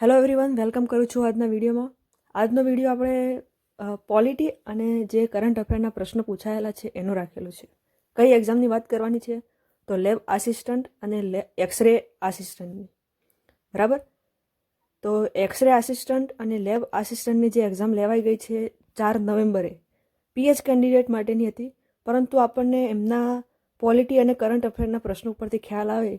Hello everyone welcome કરું છું આજના વિડીયોમાં. આજનો વીડિયો આપણે પોલિટી અને જે કરંટ અફેરના પ્રશ્નો પૂછાયેલા છે એનો રાખેલો છે. કઈ એક્ઝામની વાત કરવાની છે? તો લેબ આસિસ્ટન્ટ અને એક્સરે આસિસ્ટન્ટની બરાબર? તો એક્સરે આસિસ્ટન્ટ અને લેબ આસિસ્ટન્ટની જે એક્ઝામ લેવાઈ ગઈ છે ચાર નવેમ્બરે. પીએચ કેન્ડિડેટ માટેની હતી, પરંતુ આપણને એમના પોલિટી અને કરંટ અફેરના પ્રશ્નો ઉપરથી ખ્યાલ આવે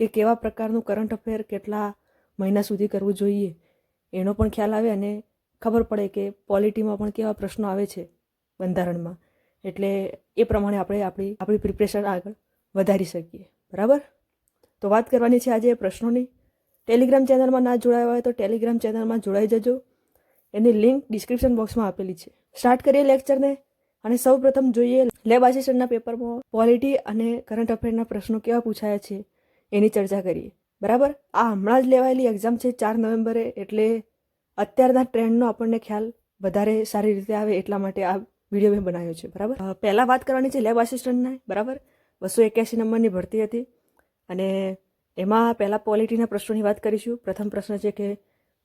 કે કેવા પ્રકારનું કરંટ અફેર કેટલા મહિના સુધી કરવું જોઈએ. એનો પણ ખ્યાલ આવે અને ખબર પડે કે પોલિટીમાં પણ કેવા પ્રશ્નો આવે છે બંધારણમાં. એટલે એ પ્રમાણે આપણે આપણી આપણી પ્રિપરેશન આગળ વધારી શકીએ. બરાબર? તો વાત કરવાની છે આજે એ પ્રશ્નોની. ટેલિગ્રામ ચેનલમાં ના જોડાયા હોય તો ટેલિગ્રામ ચેનલમાં જોડાઈ જજો. એની લિંક ડિસ્ક્રિપ્શન બોક્સમાં આપેલી છે. સ્ટાર્ટ કરીએ લેક્ચરને અને સૌ પ્રથમ જોઈએ લેબ આસિસ્ટન્ટના પેપરમાં પોલિટી અને કરંટ અફેરના પ્રશ્નો કેવા પૂછાયા છે. એની ચર્ચા કરીએ. બરાબર? આ હમણાં જ લેવાયેલી એક્ઝામ છે ચાર નવેમ્બરે, એટલે અત્યારના ટ્રેન્ડનો આપણને ખ્યાલ વધારે સારી રીતે આવે એટલા માટે આ વીડિયો મેં બનાવ્યો છે, બરાબર? પહેલાં વાત કરવાની છે લેબ આસિસ્ટન્ટના બરાબર? બસો એક્યાસી નંબરની ભરતી હતી અને એમાં પહેલાં પોલિટીના પ્રશ્નોની વાત કરીશું. પ્રથમ પ્રશ્ન છે કે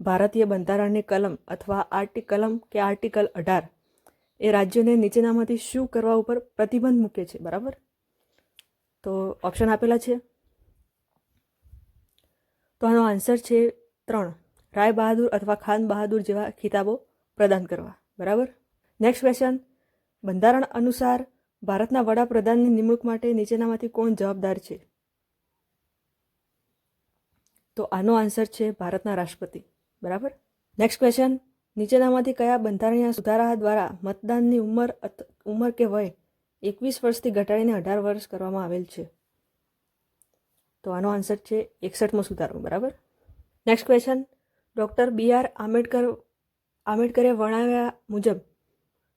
ભારતીય બંધારણની કલમ અથવા આર્ટિક કલમ કે આર્ટિકલ અઢાર એ રાજ્યોને નીચેનામાંથી શું કરવા ઉપર પ્રતિબંધ મૂકે છે, બરાબર? તો ઓપ્શન આપેલા છે તો આનો આન્સર છે ત્રણ. રાય બહાદુર અથવા ખાન બહાદુર જેવા ખિતાબો પ્રદાન કરવા. બરાબર? નેક્સ્ટ ક્વેશ્ચન બંધારણ અનુસાર ભારતના વડાપ્રધાનની નિમણૂક માટે નીચેનામાંથી કોણ જવાબદાર છે? તો આનો આન્સર છે ભારતના રાષ્ટ્રપતિ. બરાબર? નેક્સ્ટ ક્વેશ્ચન નીચેનામાંથી કયા બંધારણીય સુધારા દ્વારા મતદાનની ઉંમર ઉંમર કે વય એકવીસ વર્ષથી ઘટાડીને અઢાર વર્ષ કરવામાં આવેલ છે? તો આનો આન્સર છે એકસઠમો સુધારો, બરાબર? Next question doctor B R Ambedkar, આંબેડકરે વર્ણવ્યા મુજબ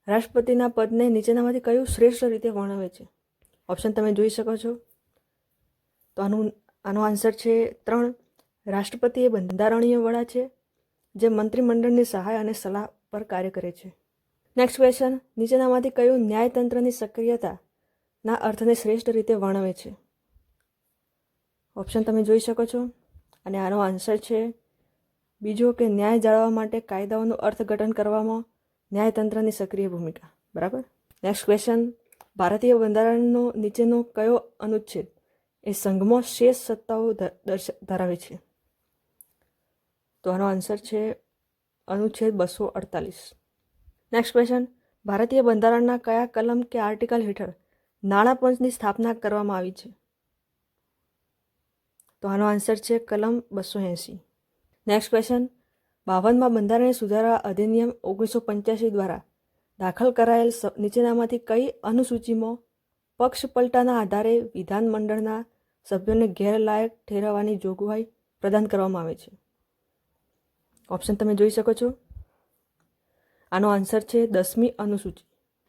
રાષ્ટ્રપતિના પદને નીચેનામાંથી કયું શ્રેષ્ઠ રીતે વર્ણવે છે? ઓપ્શન તમે જોઈ શકો છો. તો આનું, આનો આન્સર છે ત્રણ. રાષ્ટ્રપતિ એ બંધારણીય વડા છે, જે મંત્રીમંડળની સહાય અને સલાહ પર કાર્ય કરે છે. નેક્સ્ટ ક્વેશ્ચન નીચેનામાંથી કયું ન્યાયતંત્રની સક્રિયતાના અર્થને શ્રેષ્ઠ રીતે વર્ણવે છે? ઓપ્શન તમે જોઈ શકો છો. અને આનો આન્સર છે, બીજો કે ન્યાય જાળવવા માટે કાયદાઓનું અર્થઘટન કરવામાં ન્યાયતંત્રની સક્રિય ભૂમિકા. બરાબર? નેક્સ્ટ ક્વેશ્ચન ભારતીય બંધારણનો નીચેનો કયો અનુચ્છેદ એ સંઘમાં શેષ સત્તાઓ દર્શ- ધરાવે છે? તો આનો આન્સર છે અનુચ્છેદ બસો અડતાલીસ. નેક્સ્ટ ક્વેશ્ચન ભારતીય બંધારણના કયા કલમ કે આર્ટિકલ હેઠળ નાણાં પંચની સ્થાપના કરવામાં આવી છે? તો આનો આન્સર છે કલમ બસો એંસી નેક્સ્ટ ક્વેશ્ચન બાવનમાં બંધારણીય સુધારા અધિનિયમ ઓગણીસો પંચ્યાસી દ્વારા દાખલ કરાયેલ નીચેનામાંથી કઈ અનુસૂચિમાં પક્ષ પલટાના આધારે વિધાનમંડળના સભ્યોને ગેરલાયક ઠેરવવાની જોગવાઈ પ્રદાન કરવામાં આવે છે? ઓપ્શન તમે જોઈ શકો છો. આનો આન્સર છે દસમી અનુસૂચિ.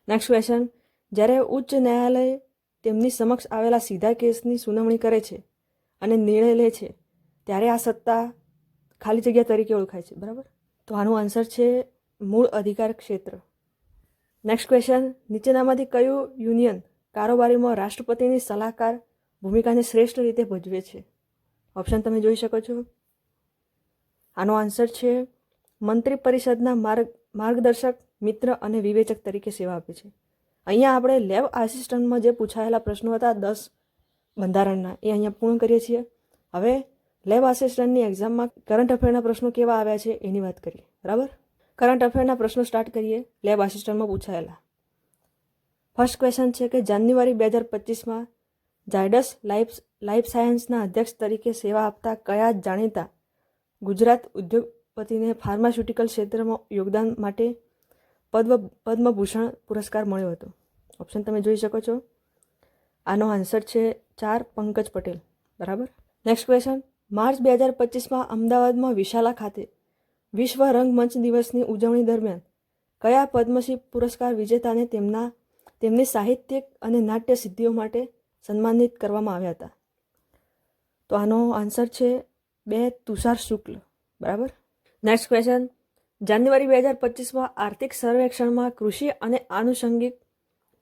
નેક્સ્ટ ક્વેશ્ચન જ્યારે ઉચ્ચ ન્યાયાલય તેમની સમક્ષ આવેલા સીધા કેસની સુનાવણી કરે છે અને નિર્ણય લે છે, ત્યારે આ સત્તા ખાલી જગ્યા તરીકે ઓળખાય છે, બરાબર? તો આનો આન્સર છે મૂળ અધિકાર ક્ષેત્ર. નેક્સ્ટ ક્વેશ્ચન નીચેનામાંથી કયું યુનિયન કારોબારીમાં રાષ્ટ્રપતિની સલાહકાર ભૂમિકાને શ્રેષ્ઠ રીતે ભજવે છે? ઓપ્શન તમે જોઈ શકો છો. આનો આન્સર છે, મંત્રી પરિષદના માર્ગ, માર્ગદર્શક, મિત્ર અને વિવેચક તરીકે સેવા આપે છે. અહીંયા આપણે લેબ આસિસ્ટન્ટમાં જે પૂછાયેલા પ્રશ્નો હતા, દસ બંધારણના. એ અહીંયા પૂર્ણ કરીએ છીએ. હવે લેબ આસિસ્ટન્ટની એક્ઝામમાં કરંટ અફેરના પ્રશ્નો કેવા આવ્યા છે એની વાત કરીએ. બરાબર? કરંટ અફેરના પ્રશ્નો સ્ટાર્ટ કરીએ. લેબ આસિસ્ટન્ટમાં પૂછાયેલા. ફર્સ્ટ ક્વેશ્ચન છે કે જાન્યુઆરી બે હજાર પચીસમાં ઝાયડસ લાઈફ લાઈફ સાયન્સના અધ્યક્ષ તરીકે સેવા આપતા કયા જાણીતા ગુજરાત ઉદ્યોગપતિને ફાર્માસ્યુટિકલ ક્ષેત્રમાં યોગદાન માટે પદ્મ પદ્મભૂષણ પુરસ્કાર મળ્યો હતો? ઓપ્શન તમે જોઈ શકો છો. આનો આન્સર છે ચાર પંકજ પટેલ. બરાબર? નેક્સ્ટ ક્વેશ્ચન માર્ચ બે હજાર પચીસમાં અમદાવાદમાં વિશાલા ખાતે વિશ્વ રંગમંચ દિવસની ઉજવણી દરમિયાન કયા પદ્મશ્રી પુરસ્કાર વિજેતાને તેમના, તેમની સાહિત્યિક અને નાટ્ય સિદ્ધિઓ માટે સન્માનિત કરવામાં આવ્યા હતા? તો આનો આન્સર છે બે તુષાર શુક્લ. બરાબર? નેક્સ્ટ ક્વેશ્ચન જાન્યુઆરી બે હજાર પચીસમાં આર્થિક સર્વેક્ષણમાં કૃષિ અને આનુષંગિક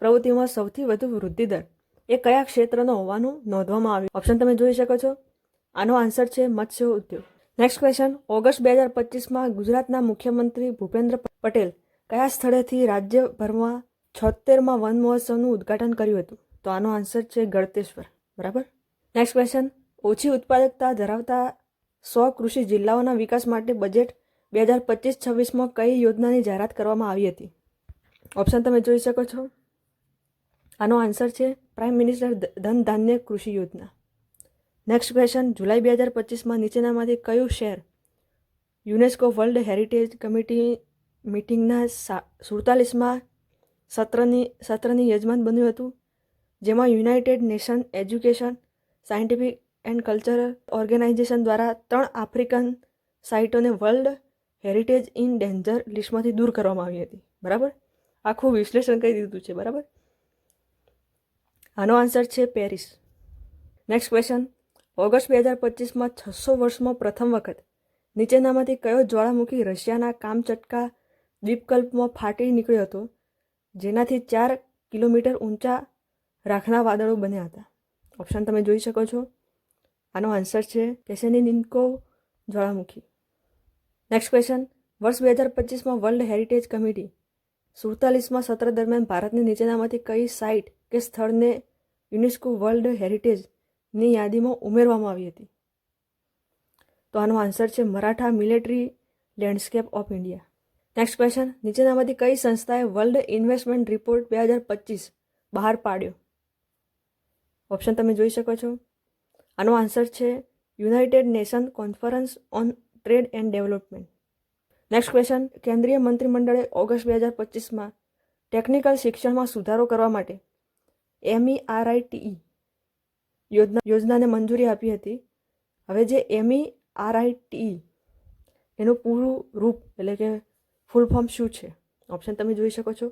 પ્રવૃત્તિઓમાં સૌથી વધુ વૃદ્ધિ દર એ કયા ક્ષેત્રનો હોવાનું નોંધવામાં આવ્યું? ઓપ્શન તમે જોઈ શકો છો. આનો આન્સર છે મત્સ્ય ઉદ્યોગ. નેક્સ્ટ ક્વેશ્ચન ઓગસ્ટ બે હજાર પચીસમાં ગુજરાતના મુખ્યમંત્રી ભૂપેન્દ્ર પટેલ કયા સ્થળેથી રાજ્યભરમાં છોતેરમાં વન મહોત્સવનું ઉદ્ઘાટન કર્યું હતું? તો આનો આન્સર છે ગળતેશ્વર. બરાબર? નેક્સ્ટ ક્વેશ્ચન ઓછી ઉત્પાદકતા ધરાવતા સો કૃષિ જિલ્લાઓના વિકાસ માટે બજેટ બે હજાર પચીસ છવ્વીસમાં કઈ યોજનાની જાહેરાત કરવામાં આવી હતી? ઓપ્શન તમે જોઈ શકો છો. આનો આન્સર છે પ્રાઇમ મિનિસ્ટર ધન ધાન્ય કૃષિ યોજના. નેક્સ્ટ ક્વેશ્ચન જુલાઈ બે હજાર પચીસમાં નીચેનામાંથી કયું શહેર યુનેસ્કો વર્લ્ડ હેરિટેજ કમિટી મિટિંગના સુડતાલીસમાં સત્રની સત્રની યજમાન બન્યું હતું, જેમાં United Nation Education, Scientific and Cultural Organization દ્વારા ત્રણ આફ્રિકન સાઇટોને વર્લ્ડ હેરિટેજ ઇન ડેન્જર લિસ્ટમાંથી દૂર કરવામાં આવી હતી. બરાબર? આખું વિશ્લેષણ કરી દીધું છે. બરાબર? આનો આન્સર છે પેરિસ. નેક્સ્ટ ક્વેશ્ચન ઓગસ્ટ બે હજાર પચીસમાં છસો વર્ષમાં પ્રથમ વખત નીચેનામાંથી કયો જ્વાળામુખી રશિયાના કામચટકા દ્વીપકલ્પમાં ફાટી નીકળ્યો હતો? જેનાથી ચાર કિલોમીટર ઊંચા રાખના વાદળો બન્યા હતા. ઓપ્શન તમે જોઈ શકો છો. આનો આન્સર છે કેસેની નિન્કો જ્વાળામુખી. નેક્સ્ટ ક્વેશ્ચન વર્ષ બે હજાર પચીસમાં વર્લ્ડ હેરિટેજ કમિટી સુડતાલીસમાં સત્ર દરમિયાન ભારતની નીચેનામાંથી કઈ સાઇટ કે સ્થળને યુનેસ્કો વર્લ્ડ હેરિટેજની યાદીમાં ઉમેરવામાં આવી હતી. તો આનો આન્સર છે Maratha military landscape of India. Next question નીચેનામાંથી કઈ સંસ્થાએ વર્લ્ડ ઇન્વેસ્ટમેન્ટ રિપોર્ટ બે હજાર પચીસ બહાર પાડ્યો? ઓપ્શન તમે જોઈ શકો છો. આનો આન્સર છે United Nation Conference on Trade and Development. Next question કેન્દ્રીય મંત્રીમંડળે ઓગસ્ટ બે હજાર પચીસમાં ટેકનિકલ શિક્ષણમાં સુધારો કરવા માટે એમઈઆરઆઈટીઈ યોજના યોજનાને મંજૂરી આપી હતી. હવે જે એમઈઆરઆઈટીઈ એનું પૂરું રૂપ એટલે કે ફૂલ ફોર્મ શું છે? ઓપ્શન તમે જોઈ શકો છો.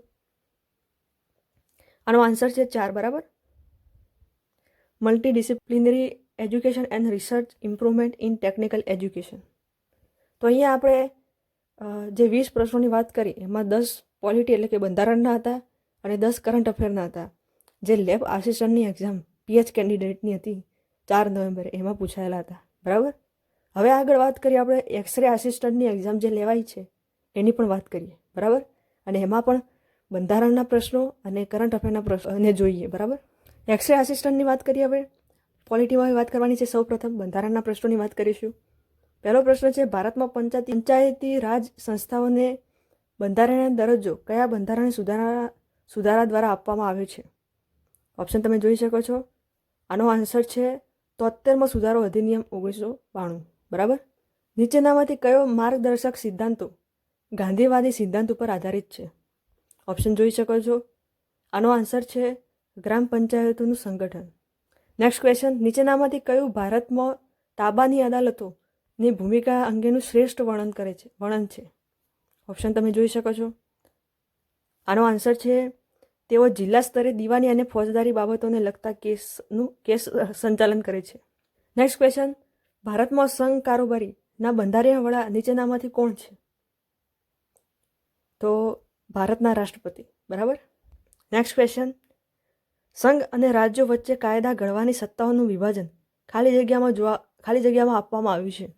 આનો આન્સર છે ચાર, બરાબર? Multi disciplinary education and research improvement in technical education. તો અહીંયા આપણે જે વીસ પ્રશ્નોની વાત કરી, એમાં દસ પોલિટી એટલે કે બંધારણના હતા અને દસ કરંટ અફેરના હતા. જે લેબ આસિસ્ટન્ટની એક્ઝામ પીએચ કેન્ડિડેટની હતી, ચાર નવેમ્બરે, એમાં પૂછાયેલા હતા. બરાબર? હવે આગળ વાત કરીએ આપણે એક્સરે આસિસ્ટન્ટની એક્ઝામ જે લેવાય છે, એની પણ વાત કરીએ. બરાબર? અને એમાં પણ બંધારણના પ્રશ્નો અને કરંટ અફેરના પ્રશ્નોને જોઈએ. બરાબર? એક્સરે આસિસ્ટન્ટની વાત કરીએ હવે પોલિટીમાં વાત કરવાની છે સૌ પ્રથમ બંધારણના પ્રશ્નોની વાત કરીશું. પહેલો પ્રશ્ન છે, ભારતમાં પંચાયતી પંચાયતી રાજ સંસ્થાઓને બંધારણીય દરજ્જો કયા બંધારણ સુધારા સુધારા દ્વારા આપવામાં આવ્યો છે? ઓપ્શન તમે જોઈ શકો છો. આનો આન્સર છે તોતેરમો સુધારો અધિનિયમ ઓગણીસો બાણું. બરાબર? નીચેનામાંથી કયો માર્ગદર્શક સિદ્ધાંતો ગાંધીવાદી સિદ્ધાંત ઉપર આધારિત છે? ઓપ્શન જોઈ શકો છો. આનો આન્સર છે ગ્રામ પંચાયતોનું સંગઠન. નેક્સ્ટ ક્વેશ્ચન નીચેનામાંથી કયું ભારતમાં તાબાની અદાલતોની ભૂમિકા અંગેનું શ્રેષ્ઠ વર્ણન કરે છે? વર્ણન છે. ઓપ્શન તમે જોઈ શકો છો. આનો આન્સર છે તેઓ જિલ્લા સ્તરે દિવાની અને ફોજદારી બાબતોને લગતા કેસનું કેસ સંચાલન કરે છે. નેક્સ્ટ ક્વેશ્ચન ભારતમાં સંઘ કારોબારીના બંધારણીય વડા નીચેનામાંથી કોણ છે? તો ભારતના રાષ્ટ્રપતિ, બરાબર? નેક્સ્ટ ક્વેશ્ચન સંઘ અને રાજ્યો વચ્ચે કાયદા ઘડવાની સત્તાઓનું વિભાજન ખાલી જગ્યામાં જોવા, ખાલી જગ્યામાં આપવામાં આવ્યું છે.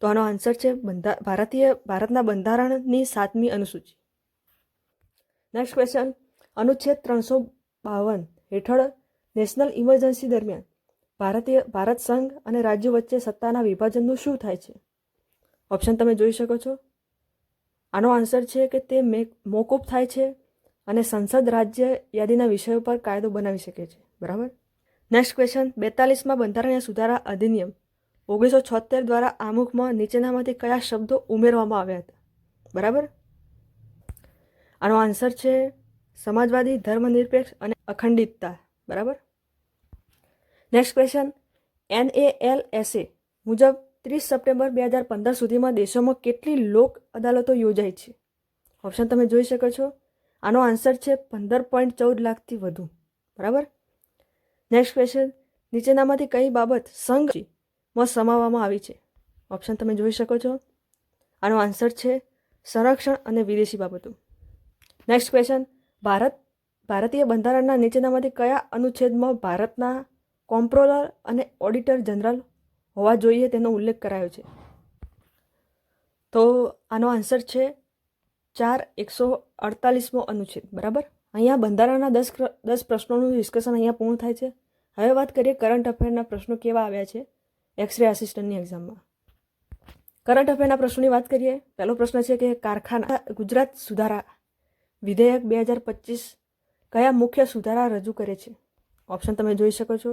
તો આનો આન્સર છે બંધા, ભારતીય, ભારતના બંધારણની સાતમી અનુસૂચિ. નેક્સ્ટ ક્વેશ્ચન અનુચ્છેદ ત્રણસો બાવન હેઠળ નેશનલ ઇમરજન્સી દરમિયાન ભારતીય, ભારત સંઘ અને રાજ્યો વચ્ચે સત્તાના વિભાજનનું શું થાય છે? ઓપ્શન તમે જોઈ શકો છો. આનો આન્સર છે કે તે મોકૂફ થાય છે અને સંસદ રાજ્ય યાદીના વિષયો પર કાયદો બનાવી શકે છે. બરાબર? નેક્સ્ટ ક્વેશ્ચન બેતાલીસમાં બંધારણીય સુધારા અધિનિયમ ઓગણીસો છોતેર દ્વારા આમુખમાં નીચેનામાંથી કયા શબ્દો ઉમેરવામાં આવ્યા હતા? બરાબર? આનો આન્સર છે સમાજવાદી, ધર્મનિરપેક્ષ અને અખંડિતતા. બરાબર? નેક્સ્ટ ક્વેશ્ચન એ મુજબ ત્રીસ સપ્ટેમ્બર બે હજાર પંદર સુધીમાં દેશોમાં કેટલી લોક અદાલતો યોજાઈ છે? ઓપ્શન તમે જોઈ શકો છો. આનો આન્સર છે પંદર પોઈન્ટ ચૌદ લાખથી વધુ. બરાબર? નેક્સ્ટ ક્વેશ્ચન નીચેનામાંથી કઈ બાબત સંઘમાં સમાવવામાં આવી છે? ઓપ્શન તમે જોઈ શકો છો. આનો આન્સર છે સંરક્ષણ અને વિદેશી બાબતો. નેક્સ્ટ ક્વેશ્ચન ભારત, ભારતીય બંધારણના નીચેનામાંથી કયા અનુચ્છેદમાં ભારતના કોમ્પ્રોલર અને ઓડિટર જનરલ હોવા જોઈએ તેનો ઉલ્લેખ કરાયો છે? તો આનો આન્સર છે ચાર એકસો અડતાલીસમો અનુચ્છેદ, બરાબર? અહીંયા બંધારણના દસ દસ પ્રશ્નોનું ડિસ્કશન અહીંયા પૂર્ણ થાય છે. હવે વાત કરીએ કરંટ અફેરના પ્રશ્નો કેવા આવ્યા છે એક્સરે આસિસ્ટન્ટની એક્ઝામમાં કરંટ અફેરના પ્રશ્નોની વાત કરીએ, પહેલો પ્રશ્ન છે કે કારખાના ગુજરાત સુધારા વિધેયક બે હજાર પચીસ કયા મુખ્ય સુધારા રજૂ કરે છે? ઓપ્શન તમે જોઈ શકો છો.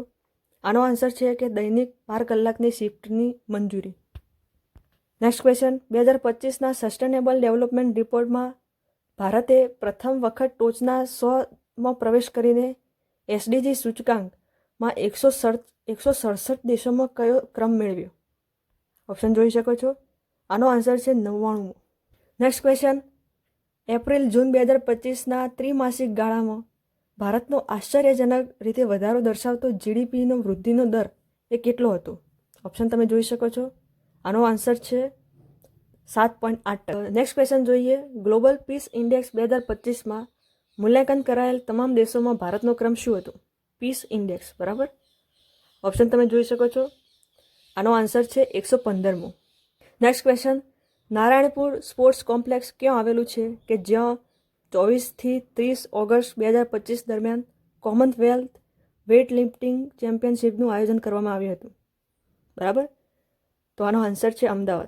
આનો આન્સર છે કે દૈનિક બાર કલાકની શિફ્ટની મંજૂરી. નેક્સ્ટ ક્વેશ્ચન બે હજાર પચીસના સસ્ટેનેબલ ડેવલપમેન્ટ રિપોર્ટમાં ભારતે પ્રથમ વખત ટોચના સોમાં પ્રવેશ કરીને એસડીજી સૂચકાંકમાં એકસો સડ એકસો સડસઠ દેશોમાં કયો ક્રમ મેળવ્યો? ઓપ્શન જોઈ શકો છો. આનો આન્સર છે નવ્વાણું નેક્સ્ટ ક્વેશ્ચન એપ્રિલ, જૂન બે હજાર પચીસના ત્રિમાસિક ગાળામાં ભારતનો આશ્ચર્યજનક રીતે વધારો દર્શાવતો જીડીપીનો વૃદ્ધિનો દર એ કેટલો હતો? ઓપ્શન તમે જોઈ શકો છો. આનો આન્સર છે સાત પોઈન્ટ આઠ નેક્સ્ટ ક્વેશ્ચન જોઈએ. ગ્લોબલ પીસ ઇન્ડેક્સ બે હજાર પચીસમાં મૂલ્યાંકન કરાયેલ તમામ દેશોમાં ભારતનો ક્રમ શું હતો? પીસ ઇન્ડેક્સ બરાબર? ઓપ્શન તમે જોઈ શકો છો. આનો આન્સર છે એકસો પંદરમો. Next question Narayanpur sports complex ક્યાં આવેલું છે કે જ્યાં ચોવીસથી ત્રીસ ઓગસ્ટ બે હજાર પચીસ દરમિયાન કોમનવેલ્થ વેઇટ લિફ્ટિંગ ચેમ્પિયનશિપનું આયોજન કરવામાં આવ્યું હતું? બરાબર? તો આનો આન્સર છે Ahmedabad.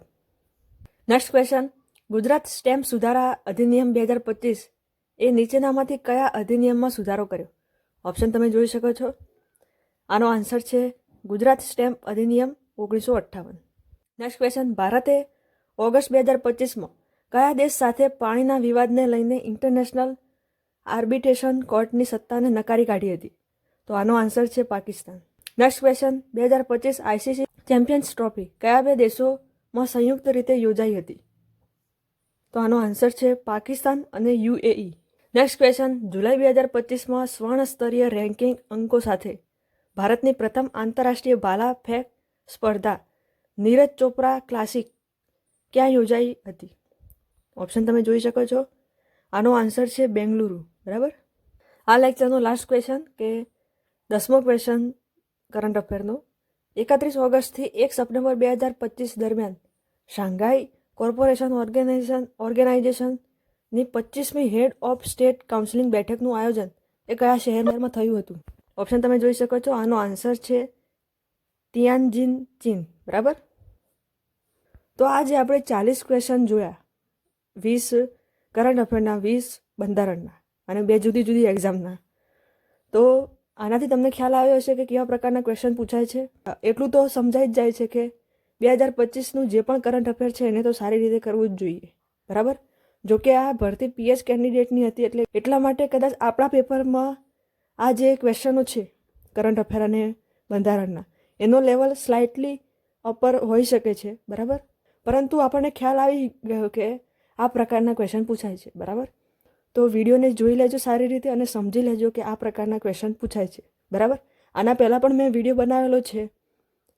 Next question. Gujarat stamp સુધારા અધિનિયમ બે હજાર પચીસ એ નીચેનામાંથી કયા અધિનિયમમાં સુધારો કર્યો? ઓપ્શન તમે જોઈ શકો છો. આનો આન્સર છે ગુજરાત સ્ટેમ્પ અધિનિયમ ઓગણીસો અઠ્ઠાવન. Next question. ભારતે ઓગસ્ટ બે હજાર પચીસમાં કયા દેશ સાથે પાણીના વિવાદને લઈને ઇન્ટરનેશનલ આર્બિટ્રેશન કોર્ટની સત્તાને નકારી કાઢી હતી? તો આનો આન્સર છે પાકિસ્તાન. નેક્સ્ટ ક્વેશ્ચન બે હજાર પચીસ આઈસીસી ચેમ્પિયન્સ ટ્રોફી કયા બે દેશોમાં સંયુક્ત રીતે યોજાઈ હતી? તો આનો આન્સર છે પાકિસ્તાન અને યુએઈ. નેક્સ્ટ ક્વેશ્ચન જુલાઈ બે હજાર પચીસમાં સ્વર્ણ સ્તરીય રેન્કિંગ અંકો સાથે ભારતની પ્રથમ આંતરરાષ્ટ્રીય ભાલા ફેંક સ્પર્ધા નીરજ ચોપરા ક્લાસિક ક્યાં યોજાઈ હતી? ઓપ્શન તમે જોઈ શકો છો. આનો આન્સર છે બેંગલુરુ. બરાબર? આ લેક્ચરનો લાસ્ટ ક્વેશ્ચન કે દસમો ક્વેશ્ચન કરંટ અફેરનો એકત્રીસ ઓગસ્ટથી એક સપ્ટેમ્બર બે હજાર પચીસ દરમિયાન શાંઘાઈ કોર્પોરેશન ઓર્ગેનાઇઝેશન ઓર્ગેનાઇઝેશનની પચીસમી હેડ ઓફ સ્ટેટ કાઉન્સિલિંગ બેઠકનું આયોજન એ કયા શહેરમાં થયું હતું? ઓપ્શન તમે જોઈ શકો છો. આનો આન્સર છે તિયાનજીન ચીન. બરાબર? તો આજે આપણે ચાલીસ ક્વેશ્ચન જોયા. વીસ કરંટ અફેરના વીસ બંધારણના અને બે જુદી જુદી એક્ઝામના તો આનાથી તમને ખ્યાલ આવ્યો હશે કે કેવા પ્રકારના ક્વેશ્ચન પૂછાય છે. એટલું તો સમજાઈ જ જાય છે કે બે હજાર પચીસનું જે પણ કરંટ અફેર છે એને તો સારી રીતે કરવું જ જોઈએ. બરાબર? જો કે આ ભરતી પીએચ કેન્ડિડેટની હતી એટલે એટલા માટે કદાચ આપણા પેપરમાં આ જે ક્વેશ્ચનો છે કરંટ અફેર અને બંધારણના એનો લેવલ સ્લાઇટલી અપર હોઈ શકે છે. બરાબર? પરંતુ આપણને ખ્યાલ આવી ગયો કે આ પ્રકારના ક્વેશ્ચન પૂછાય છે, બરાબર? તો વિડીયોને જોઈ લેજો સારી રીતે અને સમજી લેજો કે આ પ્રકારના ક્વેશ્ચન પૂછાય છે, બરાબર? આના પહેલાં પણ મેં વીડિયો બનાવેલો છે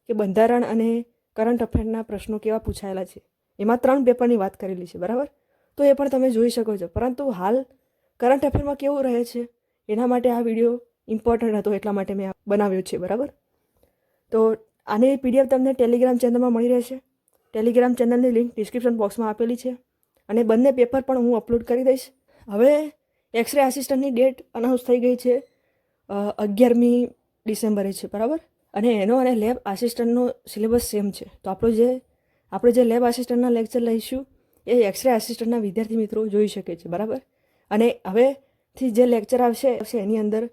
કે બંધારણ અને કરંટ અફેરના પ્રશ્નો કેવા પૂછાયેલા છે. એમાં ત્રણ પેપરની વાત કરેલી છે, બરાબર? તો એ પણ તમે જોઈ શકો છો. પરંતુ હાલ કરંટ અફેરમાં કેવું રહે છે? એના માટે આ વીડિયો ઇમ્પોર્ટન્ટ હતો, એટલા માટે મેં બનાવ્યો છે, બરાબર? તો આની પીડીએફ તમને ટેલિગ્રામ ચેનલમાં મળી રહેશે. ટેલિગ્રામ ચેનલની લિંક ડિસ્ક્રિપ્શન બોક્સમાં આપેલી છે અને બંને પેપર પણ હું અપલોડ કરી દઈશ. હવે એક્સરે આસિસ્ટન્ટની ડેટ અનાઉન્સ થઈ ગઈ છે અગિયારમી ડિસેમ્બરે છે, બરાબર? અને એનો અને લેબ આસિસ્ટન્ટનો સિલેબસ સેમ છે. તો આપણો જે, આપણે જે લેબ આસિસ્ટન્ટના લેક્ચર લઈશું, એ એક્સરે આસિસ્ટન્ટના વિદ્યાર્થી મિત્રો જોઈ શકે છે, બરાબર? અને હવેથી જે લેક્ચર આવશે એની અંદર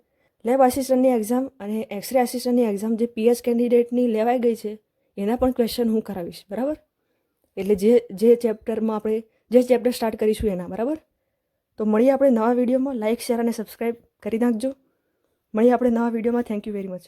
લેબ આસિસ્ટન્ટની એક્ઝામ અને એક્સરે આસિસ્ટન્ટની એક્ઝામ જે પીએચ કેન્ડિડેટની લેવાઈ ગઈ છે, એના પણ ક્વેશ્ચન હું કરાવીશ, બરાબર? એટલે જે જે ચેપ્ટરમાં આપણે, જે ચેપ્ટર સ્ટાર્ટ કરીશું એના, બરાબર? તો મળીએ આપણે નવા વિડીયોમાં. લાઇક શેર અને સબસ્ક્રાઈબ કરી નાખજો. મળીએ આપણે નવા વિડીયોમાં. Thank you very much